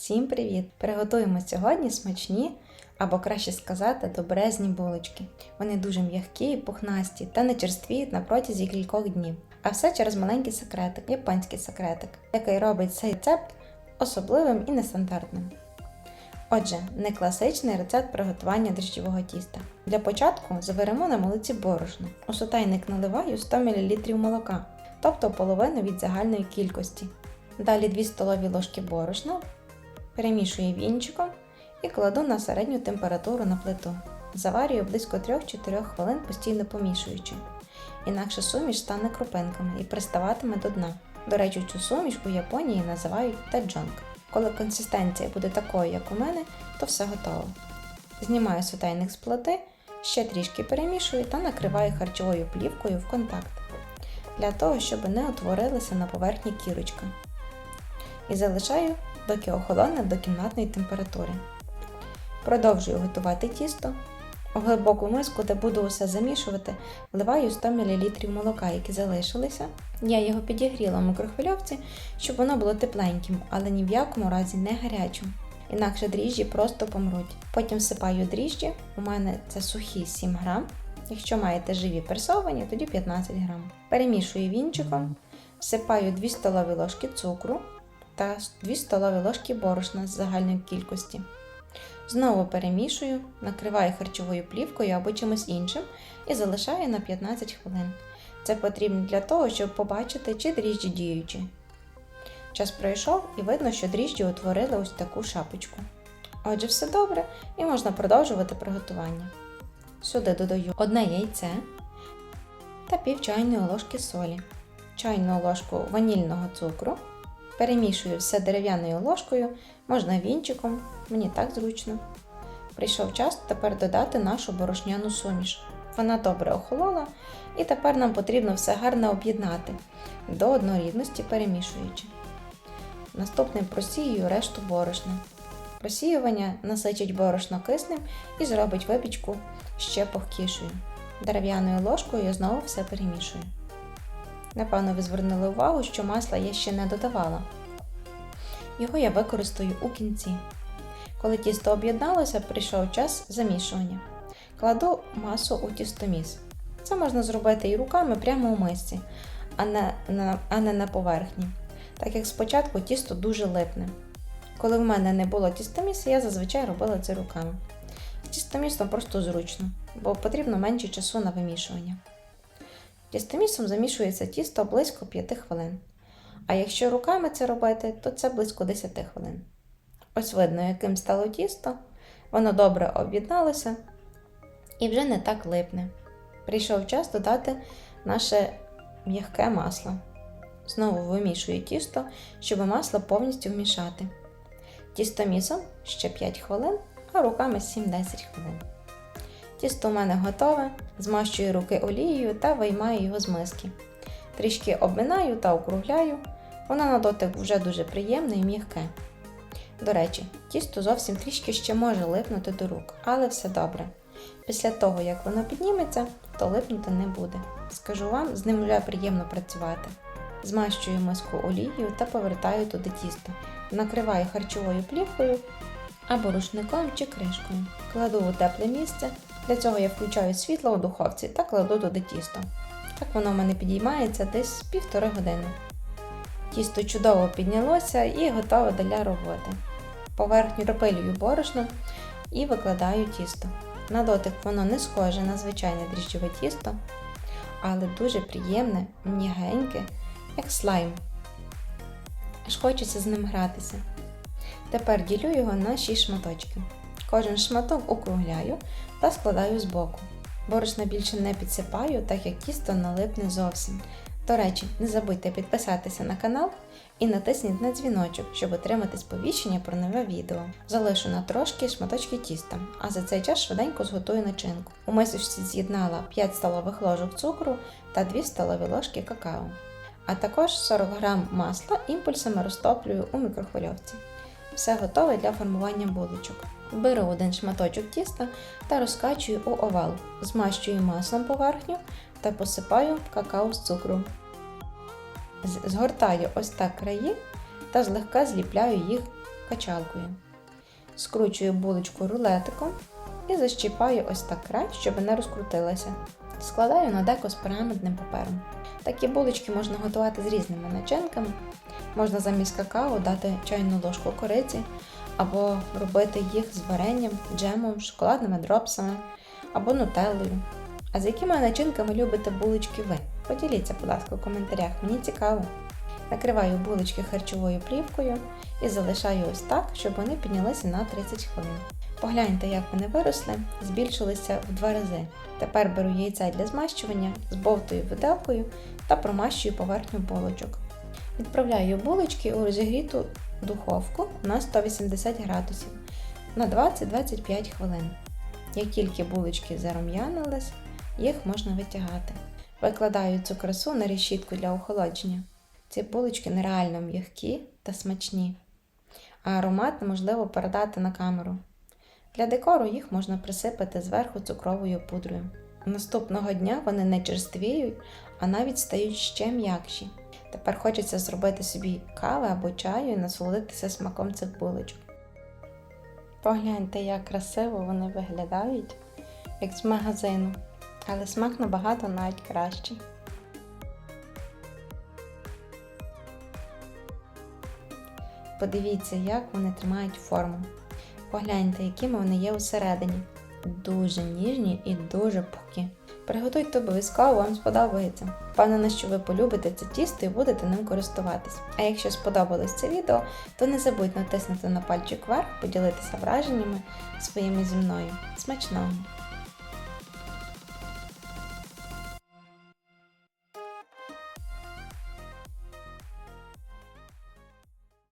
Всім привіт! Приготуємо сьогодні смачні, або краще сказати, добрезні булочки. Вони дуже м'які пухнасті та не черствіють на протязі кількох днів. А все через маленький секретик, японський секретик, який робить цей рецепт особливим і нестандартним. Отже, не класичний рецепт приготування дріжджового тіста. Для початку заваримо на молоці борошно. У сотейник наливаю 100 мл молока, тобто половину від загальної кількості. Далі 2 столові ложки борошна, перемішую вінчиком і кладу на середню температуру на плиту. Заварюю близько 3-4 хвилин, постійно помішуючи. Інакше суміш стане крупинками і приставатиме до дна. До речі, цю суміш у Японії називають таджонг. Коли консистенція буде такою, як у мене, то все готово. Знімаю сотейник з плити, ще трішки перемішую та накриваю харчовою плівкою в контакт, для того, щоб не утворилася на поверхні кірочка. І залишаю, доки охолоне до кімнатної температури. Продовжую готувати тісто. У глибоку миску, де буду усе замішувати, вливаю 100 мл молока, які залишилися. Я його підігріла в микрохвильовці, щоб воно було тепленьким, але ні в якому разі не гарячим. Інакше дріжджі просто помруть. Потім всипаю дріжджі, у мене це сухі 7 грам. Якщо маєте живі персовані, тоді 15 грам. Перемішую вінчиком, всипаю 2 столові ложки цукру та 2 столові ложки борошна з загальної кількості. Знову перемішую, накриваю харчовою плівкою або чимось іншим і залишаю на 15 хвилин. Це потрібно для того, щоб побачити, чи дріжджі діючі. Час пройшов і видно, що дріжджі утворили ось таку шапочку. Отже, все добре і можна продовжувати приготування. Сюди додаю одне яйце та пів чайної ложки солі, чайну ложку ванільного цукру. Перемішую все дерев'яною ложкою, можна вінчиком, мені так зручно. Прийшов час тепер додати нашу борошняну суміш. Вона добре охолола, і тепер нам потрібно все гарно об'єднати до однорідності перемішуючи. Наступним просіюю решту борошна. Просіювання насичить борошно киснем і зробить випічку ще пухкішою. Дерев'яною ложкою я знову все перемішую. Напевно, ви звернули увагу, що масла я ще не додавала. Його я використаю у кінці. Коли тісто об'єдналося, прийшов час замішування. Кладу масу у тістоміс. Це можна зробити і руками прямо у мисці, а не на, а не на поверхні, так як спочатку тісто дуже липне. Коли в мене не було тістоміса, я зазвичай робила це руками. З тістомісом просто зручно, бо потрібно менше часу на вимішування. Тістомісом замішується тісто близько 5 хвилин. А якщо руками це робити, то це близько 10 хвилин. Ось видно, яким стало тісто, воно добре об'єдналося і вже не так липне. Прийшов час додати наше м'яке масло. Знову вимішую тісто, щоб масло повністю вмішати. Тістомісом ще 5 хвилин, а руками 7-10 хвилин. Тісто у мене готове, змащую руки олією та виймаю його з миски. Трішки обминаю та округляю, воно на дотик вже дуже приємне і м'яке. До речі, тісто зовсім трішки ще може липнути до рук, але все добре. Після того, як воно підніметься, то липнути не буде. Скажу вам, з ним вже приємно працювати. Змащую миску олією та повертаю туди тісто. Накриваю харчовою плівкою або рушником чи кришкою. Кладу у тепле місце. Для цього я включаю світло у духовці та кладу туди тісто. Так воно в мене підіймається десь півтори години. Тісто чудово піднялося і готове для роботи. Поверхню пропилюю борошном і викладаю тісто. На дотик воно не схоже на звичайне дріжджове тісто, але дуже приємне, м'ягеньке, як слайм. Аж хочеться з ним гратися. Тепер ділю його на 6 шматочків. Кожен шматок округляю та складаю збоку. Борошна більше не підсипаю, так як тісто налипне зовсім. До речі, не забудьте підписатися на канал і натисніть на дзвіночок, щоб отримати сповіщення про нове відео. Залишу на трошки шматочки тіста, а за цей час швиденько зготую начинку. У мисочці з'єднала 5 столових ложок цукру та 2 столові ложки какао. А також 40 г масла імпульсами розтоплюю у мікрохвильовці. Все готове для формування булочок. Беру один шматочок тіста та розкачую у овал, змащую маслом поверхню та посипаю какао з цукру. Згортаю ось так краї та злегка зліпляю їх качалкою. Скручую булочку рулетиком і защіпаю ось так край, щоб не розкрутилася. Складаю на деко з пергаментним папером. Такі булочки можна готувати з різними начинками. Можна замість какао дати чайну ложку кориці, або робити їх з варенням, джемом, шоколадними дропсами або нутеллою. А з якими начинками любите булочки ви? Поділіться, будь ласка, у коментарях, мені цікаво. Накриваю булочки харчовою плівкою і залишаю ось так, щоб вони піднялися на 30 хвилин. Погляньте, як вони виросли, збільшилися в два рази. Тепер беру яйця для змащування, збовтую виделкою та промащую поверхню булочок. Відправляю булочки у розігріту духовку на 180 градусів на 20-25 хвилин. Як тільки булочки зарум'янились, їх можна витягати. Викладаю цю красу на решітку для охолодження. Ці булочки нереально м'які та смачні, а аромат неможливо передати на камеру. Для декору їх можна присипати зверху цукровою пудрою. Наступного дня вони не черствіють, а навіть стають ще м'якші. Тепер хочеться зробити собі кави або чаю і насолодитися смаком цих булочок. Погляньте, як красиво вони виглядають, як з магазину, але смак набагато навіть кращий. Подивіться, як вони тримають форму. Погляньте, якими вони є усередині. Дуже ніжні і дуже пухкі. Приготуйте обов'язково, вам сподобається. Впевнена, що ви полюбите це тісто і будете ним користуватись. А якщо сподобалось це відео, то не забудь натиснути на пальчик вверх, поділитися враженнями своїми зі мною. Смачного!